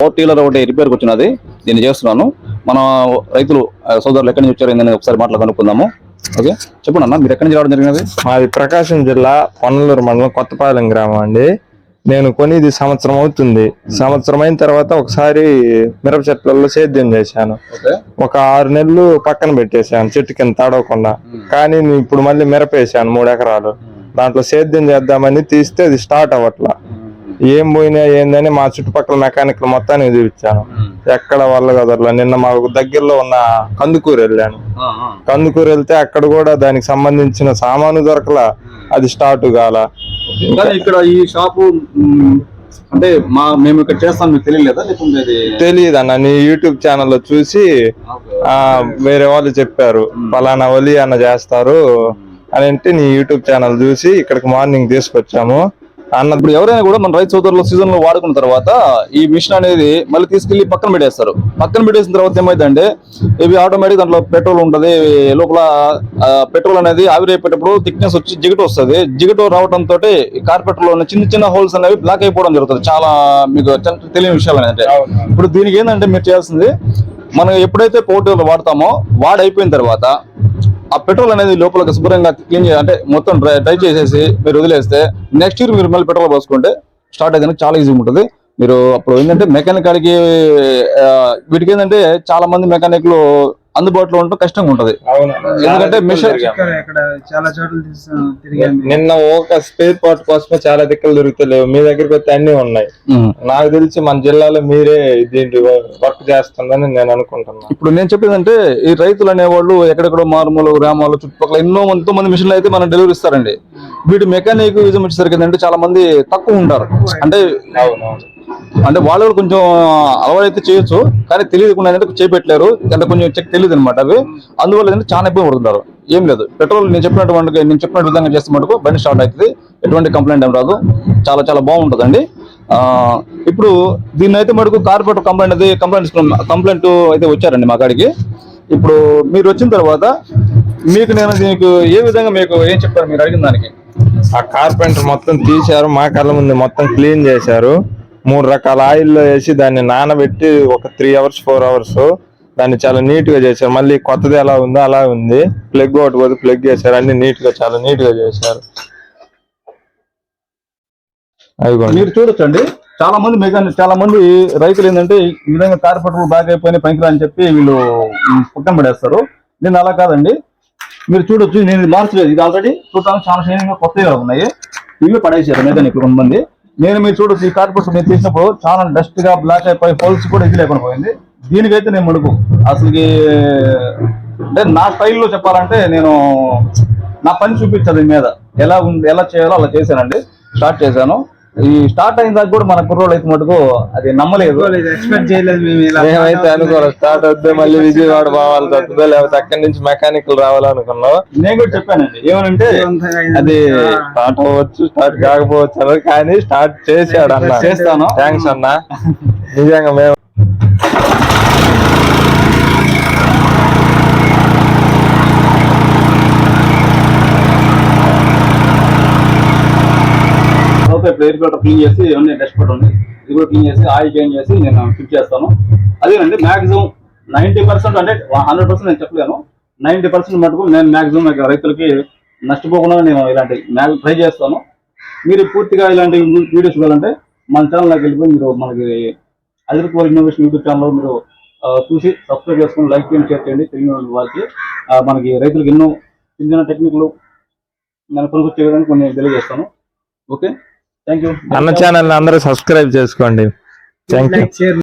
Power tiller ఒకటి రిపేర్కి వచ్చినది. దీన్ని చేస్తున్నాను. మన రైతులు సోదరులు ఎక్కడి నుంచి వచ్చారు ఏందని ఒకసారి మాటలు కనుక్కుందాము. ఓకే? చెప్పండి అన్న మీరు ఎక్కడి నుంచి రావడం జరిగినది? మాది ప్రకాశం జిల్లా పొన్నలూరు మండలం కొత్తపాలెం గ్రామం అండి. నేను కొని ఇది సంవత్సరం అవుతుంది. సంవత్సరం అయిన తర్వాత ఒకసారి మిరప చెట్లలో సేద్యం చేశాను. ఒక ఆరు నెలలు పక్కన పెట్టేశాను చెట్టు కింద తడవకుండా. కానీ నేను ఇప్పుడు మళ్ళీ మిరప వేసాను మూడు ఎకరాలు. దాంట్లో సేద్యం చేద్దామని తీస్తే అది స్టార్ట్ అవ్వట్లా. ఏం పోయినా ఏందని మా చుట్టుపక్కల మెకానిక్లు మొత్తానికి చూపించాను. ఎక్కడ వాళ్ళ కదర్లా? నిన్న మాకు దగ్గరలో ఉన్న కందుకూరు వెళ్ళాను. కందుకూరు వెళ్తే అక్కడ కూడా దానికి సంబంధించిన సామాను దొరకలా. అది స్టార్ట్ కాల. ఇక్కడ ఈ షాపు అంటే మా మేము ఇక్కడ చేస్తాం మీకు తెలియలేదా? లేకుంటే తెలియదు అన్న నీ యూట్యూబ్ ఛానల్లో చూసి ఆ వేరే వాళ్ళు చెప్పారు. పలానా ఒలి అన్న చేస్తారు. అని అంటే నీ యూట్యూబ్ ఛానల్ చూసి ఇక్కడికి మార్నింగ్ తీసుకొచ్చాము. అన్న ఇప్పుడు ఎవరైనా కూడా మన రైతు సోదరులు సీజన్లో వాడుకున్న తర్వాత ఈ మిషన్ అనేది మళ్ళీ తీసుకెళ్ళి పక్కన పెట్టేస్తారు. పక్కన పెట్టేసిన తర్వాత ఏమైందంటే ఇవి ఆటోమేటిక్ దాంట్లో పెట్రోల్ ఉంటది లోపల పెట్రోల్ అనేది ఆవిరైపోయేటప్పుడు థిక్నెస్ వచ్చి జిగట వస్తుంది. జిగట రావడంతో కార్పెటర్లో ఉన్న చిన్న చిన్న హోల్స్ అనేవి బ్లాక్ అయిపోవడం జరుగుతుంది. చాలా మీకు తెలియని విషయాలు అంటే ఇప్పుడు దీనికి ఏంటంటే మీరు చేయాల్సింది మనం ఎప్పుడైతే పౌడర్ వాడతామో వాడైపోయిన తర్వాత ఆ పెట్రోల్ అనేది లోపల శుభ్రంగా క్లీన్ చేయాలి అంటే మొత్తం డ్రై డ్రై చేసేసి మీరు వదిలేస్తే నెక్స్ట్ ఇయర్ మీరు మళ్ళీ పెట్రోల్ పోసుకుంటే స్టార్ట్ అయితే చాలా ఈజీగా ఉంటుంది. మీరు అప్పుడు ఏంటంటే మెకానికల్కి వీటికి ఏంటంటే చాలా మంది మెకానిక్లు అందుబాటులో ఉండటం కష్టంగా ఉంటది. ఎందుకంటే మిషన్ నిన్న ఒక స్పేర్ పార్ట్ కోసమే చాలా దిక్కులు దొరుకుతలేవు మీ దగ్గరికి వస్తే అన్ని ఉన్నాయి. నాకు తెలిసి మన జిల్లాలో మీరే దీంట్లో వర్క్ చేస్తుందని నేను అనుకుంటున్నా. ఇప్పుడు నేను చెప్పేది అంటే ఈ రైతులు అనేవాళ్ళు ఎక్కడెక్కడో మారుమూల గ్రామాలు చుట్టుపక్కల ఎన్నో ఎంతో మంది మిషన్లు అయితే మనం డెలివరీ ఇస్తారండి. వీటి మెకానిక్ విజయం వచ్చేసరికి ఏంటంటే చాలా మంది తక్కువ ఉంటారు. అంటే అంటే వాళ్ళు కూడా కొంచెం అలవాటు అయితే చేయొచ్చు కానీ తెలియకుండా ఏంటంటే చేపెట్టలేరు. అంటే కొంచెం చెక్ తెలియదు అనమాట అవి. అందువల్ల ఏంటంటే చాలా ఇబ్బంది పడుతున్నారు ఏం లేదు. పెట్రోల్ నేను చెప్పినటువంటి నేను చెప్పిన విధంగా చేస్తే మటుకు బండి స్టార్ట్ అవుతుంది. ఎటువంటి కంప్లైంట్ ఏం రాదు. చాలా చాలా బాగుంటుందండి. ఇప్పుడు దీన్ని అయితే మటుకు కార్పొరేటర్ కంప్లైంట్ అయితే కంప్లైంట్ కంప్లైంట్ అయితే వచ్చారండి మా కాడికి. ఇప్పుడు మీరు వచ్చిన తర్వాత మీకు నేను దీనికి ఏ విధంగా మీకు ఏం చెప్పారు మీరు అడిగిన దానికి? ఆ కార్పెంటర్ మొత్తం తీశారు మా కళ్ళ ముందు మొత్తం క్లీన్ చేశారు. మూడు రకాల ఆయిల్లో వేసి దాన్ని నానబెట్టి ఒక త్రీ అవర్స్ ఫోర్ అవర్స్ దాన్ని చాలా నీట్గా చేశారు. మళ్ళీ కొత్తది ఎలా ఉందో అలా ఉంది. ప్లగ్ ఒకటి పోతే ప్లగ్ చేశారు. అన్ని నీట్గా చాలా నీట్గా చేశారు. అదిగోండి. మీరు చూడొచ్చండి. చాలా మంది మెకానిక్ చాలా మంది రైతులు ఏంటంటే ఈ విధంగా కార్పెటర్ బాగా అయిపోయిన పనికిరా అని చెప్పి వీళ్ళు పుట్టం పక్కన పడేస్తారు. నేను అలా కాదండి. మీరు చూడొచ్చు నేను మార్చలేదు. ఇది ఆల్రెడీ చూడటానికి చాలా షైనింగ్ కొత్తగా ఉన్నాయి. ఇవి పడేసారు మెకానిక్ కొంతమంది. నేను మీరు చూడొచ్చు ఈ కార్పెటర్ నేను తీసినప్పుడు చాలా డస్ట్గా బ్లాక్ అయిపోయి పోల్స్ కూడా ఇది లేకుండా పోయింది. దీనికైతే నేను మడుపు అసలుకి అంటే నా స్టైల్లో చెప్పాలంటే నేను నా పని చూపించదు మీద. ఎలా ఉంది ఎలా చేయాలో అలా చేశానండి. స్టార్ట్ చేశాను. ఈ స్టార్ట్ అయిన దాకా కూడా మన కుర్రోళ్ళు అయితే మటుకు అది నమ్మలేదు. ఎక్స్పెక్ట్ చేయలేదు మేము ఇలా మేమైతే అనుకోవాలి స్టార్ట్ వద్దే మళ్ళీ విజయవాడ పోవాలి తప్పుదో లేకపోతే అక్కడి నుంచి మెకానికల్ రావాలనుకున్నాం నేను కూడా చెప్పానండి ఏమనంటే అది స్టార్ట్ అవ్వచ్చు స్టార్ట్ కాకపోవచ్చు అన్నది కానీ స్టార్ట్ చేశాడు అన్న. చేస్తాను. థ్యాంక్స్ అన్న. నిజంగా మేము ఎయిర్ ఫిల్టర్ క్లీన్ చేసి ఇవన్నీ డస్ట్ పట్ ఉంది ఇది కూడా క్లీన్ చేసి ఆయిల్ చేంజ్ చేసి నేను ఫిట్ చేస్తాను. అదేనండి మాక్సిమం నైంటీ పర్సెంట్ అంటే హండ్రెడ్ పర్సెంట్ నేను చెప్పలేను. నైంటీ పర్సెంట్ మటుకు నేను మాక్సిమం రైతులకి నష్టపోకుండా నేను ఇలాంటి ట్రై చేస్తాను. మీరు పూర్తిగా ఇలాంటి వీడియోస్ చూడాలంటే మన ఛానల్లోకి వెళ్ళిపోయి మీరు మనకి అగ్రికల్చర్ ఇన్నోవేషన్ యూట్యూబ్ ఛానల్లో మీరు చూసి సబ్స్క్రైబ్ చేసుకొని లైక్ చేయండి షేర్ చేయండి. తెలియని వాళ్ళకి మనకి రైతులకు ఎన్నో చిన్న చిన్న టెక్నిక్లు నేను పనికొచ్చే చేయడానికి కొన్ని తెలియజేస్తాను. ఓకే? అన్న ఛానల్ అందరూ సబ్స్క్రైబ్ చేసుకోండి. Thank you